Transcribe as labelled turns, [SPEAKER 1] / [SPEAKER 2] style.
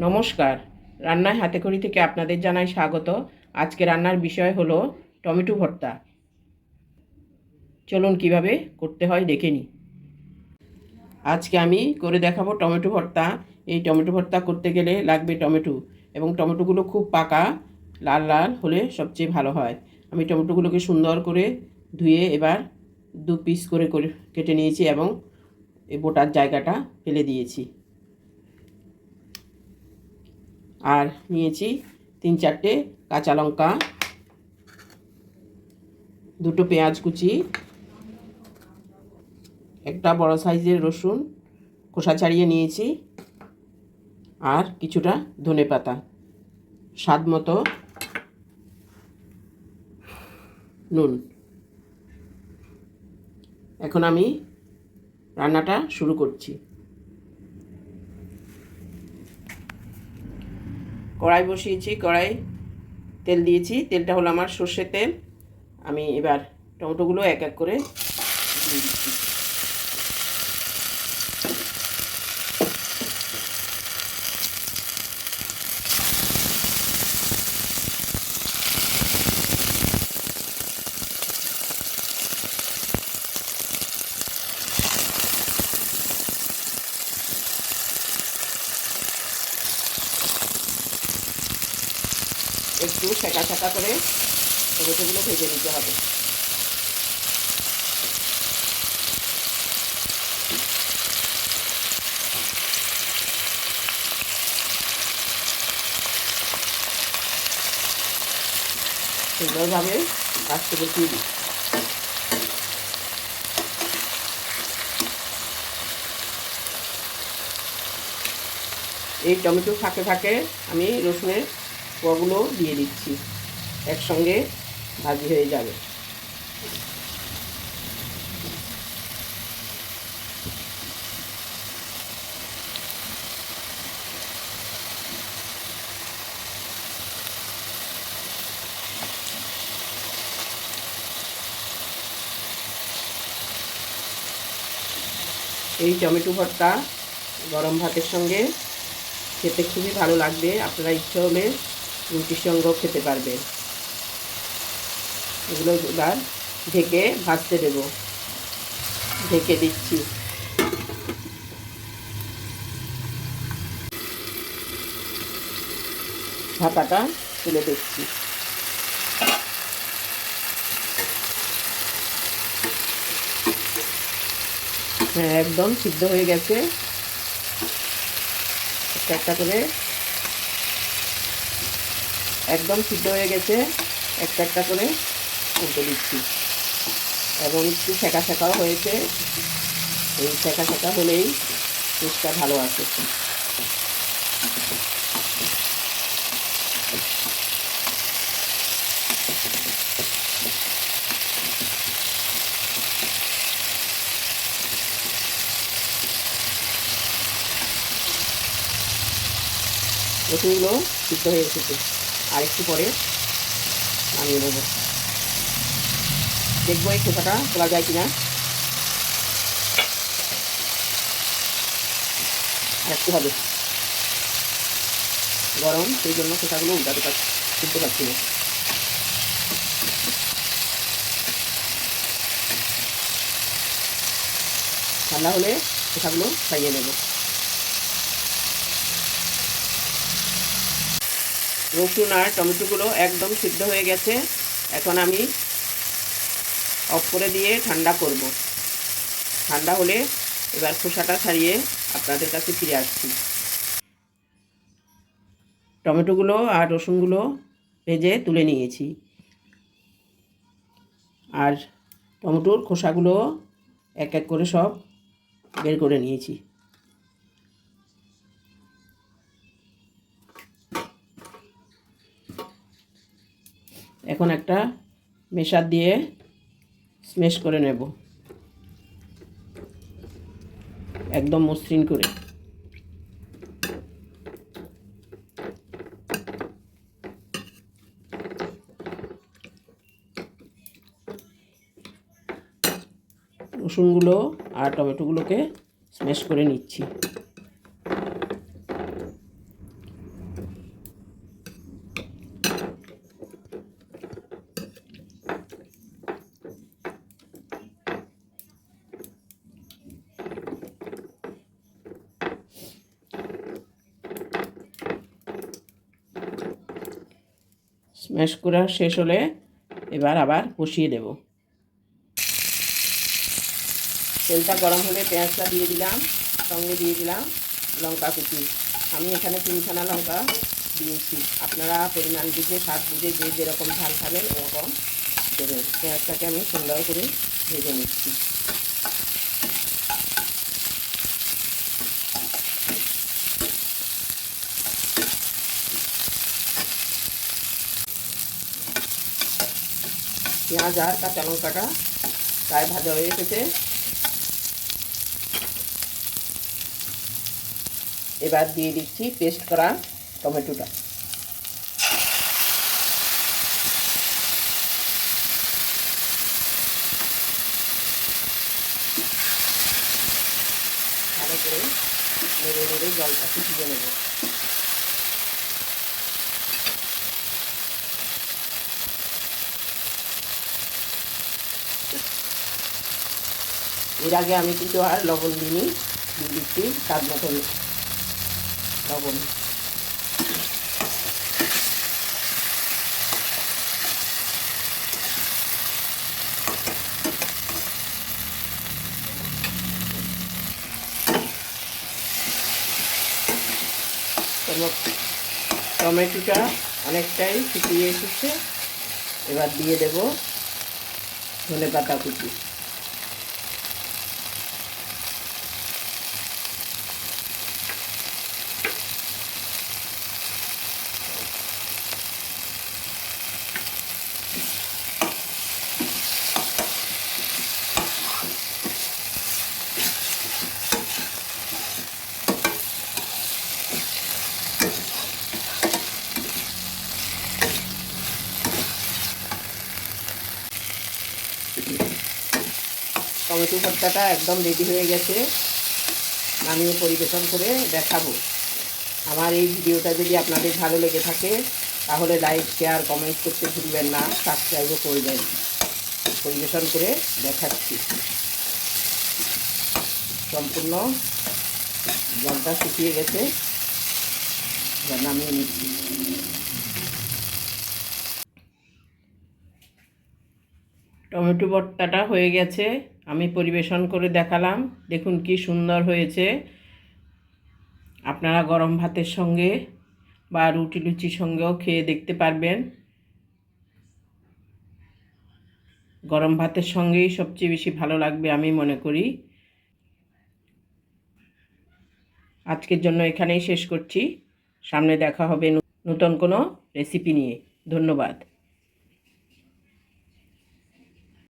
[SPEAKER 1] নমস্কার। রান্নায় হাতে খড়ি থেকে আপনাদের জানাই স্বাগত। আজকে রান্নার বিষয় হলো টমেটো ভর্তা। চলুন কীভাবে করতে হয় দেখে নিই। আজকে আমি করে দেখাবো টমেটো ভর্তা। এই টমেটো ভর্তা করতে গেলে লাগবে টমেটো এবং টমেটোগুলো খুব পাকা, লাল লাল হলে সবচেয়ে ভালো হয়। আমি টমেটোগুলোকে সুন্দর করে ধুয়ে এবার দু পিস করে করে কেটে নিয়েছি এবং বোটার জায়গাটা ফেলে দিয়েছি। আর নিয়েছি তিন চারটে কাঁচা লঙ্কা, দুটো পেঁয়াজ কুচি, একটা বড় সাইজের রসুন, খোসা ছাড়িয়ে নিয়েছি, আর কিছুটা ধনে পাতা। স্বাদ মতো নুন। এখন আমি রান্নাটা শুরু করছি। কড়াই বসিয়েছি, কড়াই তেল দিয়েছি। তেলটা হলো আমার সর্ষের তেল। আমি এবার টমেটোগুলো এক এক করে দিয়ে দিচ্ছি। শেখা শেখা করে টমেটোগুলো ভেজে নিতে হবে। সুন্দরভাবে বসিয়ে দিই এই টমেটো ফাঁকে ফাঁকে আমি রসুনের কোয়াগুলো দিয়ে দিচ্ছি। একসঙ্গে ভাজি হয়ে যাবে। এই টমেটো ভর্তা গরম ভাতের সঙ্গে খেতে খুবই ভালো লাগবে। আপনারা ইচ্ছে হলে রুটির সঙ্গেও খেতে পারবে। এগুলো এবার ঢেকে ভাজতে দেব। ঢেকে দিচ্ছি। ঢাকাটা তুলে দিচ্ছি হ্যাঁ একদম সিদ্ধ হয়ে গেছে। একটা একটা করে একদম সিদ্ধ হয়ে গেছে। একটা একটা করে উল্টে দিচ্ছি। এবং একটু শেখা শেখাও হয়েছে। এই শেখা শেখা হলেই টেস্টটা ভালো আসে। রসুনগুলো সিদ্ধ হয়ে এসেছে। আর একটু পরে নামিয়ে নেব। দেখব এই খোসাটা তোলা যায় কিনা। আর একটু হবে। গরম, সেই জন্য খোসাগুলো উল্টাতে পারছি তুলতে পারছি না। ঠান্ডা হলে খোসাগুলো খাইয়ে নেব। রসুন আর টমেটোগুলো একদম সিদ্ধ হয়ে গেছে। এখন আমি অফ করে দিয়ে ঠান্ডা করব। ঠান্ডা হলে এবার খোসাটা ছাড়িয়ে আপনাদের কাছে ফিরে আসছি। টমেটোগুলো আর রসুনগুলো ভেজে তুলে নিয়েছি। আর টমেটোর খোসাগুলো এক এক করে সব বের করে নিয়েছি। এখন একটা মেশার দিয়ে স্মেশ করে নেব। একদম মসৃণ করে। রসুনগুলো আর টমেটোগুলোকে স্ম্যাশ করে নিচ্ছি। স্ম্যাশ করা শেষ হলে এবার আবার কষিয়ে দেব। তেলটা গরম হলে পেঁয়াজটা দিয়ে দিলাম, সঙ্গে দিয়ে দিলাম লঙ্কা কুচি। আমি এখানে তিনখানা লঙ্কা দিয়েছি। আপনারা পরিমাণ বুঝে, স্বাদ বুঝে যে যেরকম ঝাল খাবেন, ওরকম দেবেন। পেঁয়াজটাকে আমি সুন্দর করে ভেজে নিচ্ছি। পেঁয়াজ আর কাঁচা লঙ্কাটা প্রায় ভাজা হয়ে এসেছে। এবার দিয়ে দিচ্ছি পেস্ট করা টমেটোটা। ভালো করে নেড়ে নেড়ে জলটা ফুটিয়ে নেব। এর আগে আমি কিন্তু আর লবণ দিইনি দিচ্ছি স্বাদ মতন লবণ। টমেটোটা অনেকটাই শুকিয়ে এসেছে, এবার দিয়ে দেব ধনে পাতা কুচি। টমেটো ভর্তাটা একদম রেডি হয়ে গেছে। নামিয়ে পরিবেশন করে দেখাবো। আমার এই ভিডিওটা যদি আপনাদের ভালো লেগে থাকে, তাহলে লাইক শেয়ার কমেন্ট করতে ভুলবেন না সাবস্ক্রাইবও করবেন। পরিবেশন করে দেখাচ্ছি। সম্পূর্ণ জলটা শুকিয়ে গেছে। নামিয়ে নিচ্ছি। টমেটো ভর্তাটা হয়ে গেছে। আমি পরিবেশন করে দেখালাম। দেখুন কি সুন্দর হয়েছে। আপনারা গরম ভাতের সঙ্গে বা রুটি লুচির সঙ্গেও খেয়ে দেখতে পারবেন। গরম ভাতের সঙ্গেই সবচেয়ে বেশি ভালো লাগবে আমি মনে করি। আজকের জন্য এখানেই শেষ করছি। সামনে দেখা হবে নতুন কোনো রেসিপি নিয়ে। ধন্যবাদ।